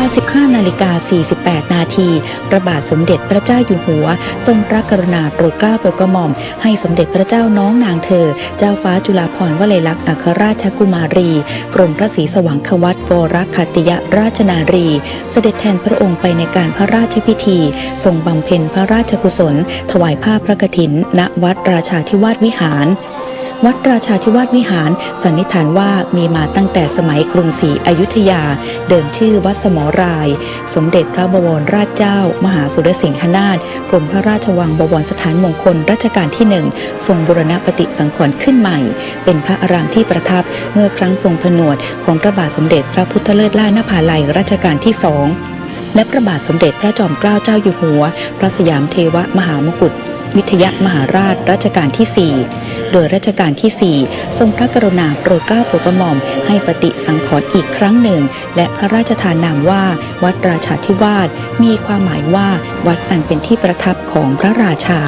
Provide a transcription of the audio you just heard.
า 15 นาฬิกา 48 นาทีพระบาทสมเด็จพระเจ้าอยู่หัว ทรงพระกรุณาโปรดเกล้าโปรดกระหม่อม ให้สมเด็จพระเจ้าน้องนางเธอ เจ้าฟ้าจุฬาภรณ์วลัยลักษณ์อัครราชกุมารี กรมพระศรีสว่างควัตวรคัตยราชนารี เสด็จแทนพระองค์ไปในการพระราชพิธี ทรงบำเพ็ญพระราชกุศล ถวายผ้าพระกฐิน ณ วัดราชาธิวาสวิหาร วัดราชาธิวาสวิหาร สันนิษฐานว่ามีมาตั้งแต่สมัยกรุงศรีอยุธยา เดิมชื่อวัดสมราย สมเด็จพระบวรราชเจ้า มหาสุรสิงหนาถกรมพระราชวังบวรสถานมงคลรัชกาลที่หนึ่งทรงบุรณปฏิสังขรณ์ขึ้นใหม่ เป็นพระอารามที่ประทับเมื่อครั้งทรงผนวดของพระบาทสมเด็จพระพุทธเลิศล่านภาลัยรัชกาลที่สองและพระบาทสมเด็จพระจอมเกล้าเจ้าอยู่หัว พระสยามเทวมหามกุฏวิทยามหาราชรัชกาลที่ 4 โดยรัชกาลที่ 4 ทรงพระกรุณาโปรดเกล้าโปรดกระหม่อมให้ปฏิสังขรณ์อีกครั้งหนึ่ง และพระราชทานนามว่า วัดราชาธิวาสมีความหมายว่า วัดอันเป็นที่ประทับของพระราชา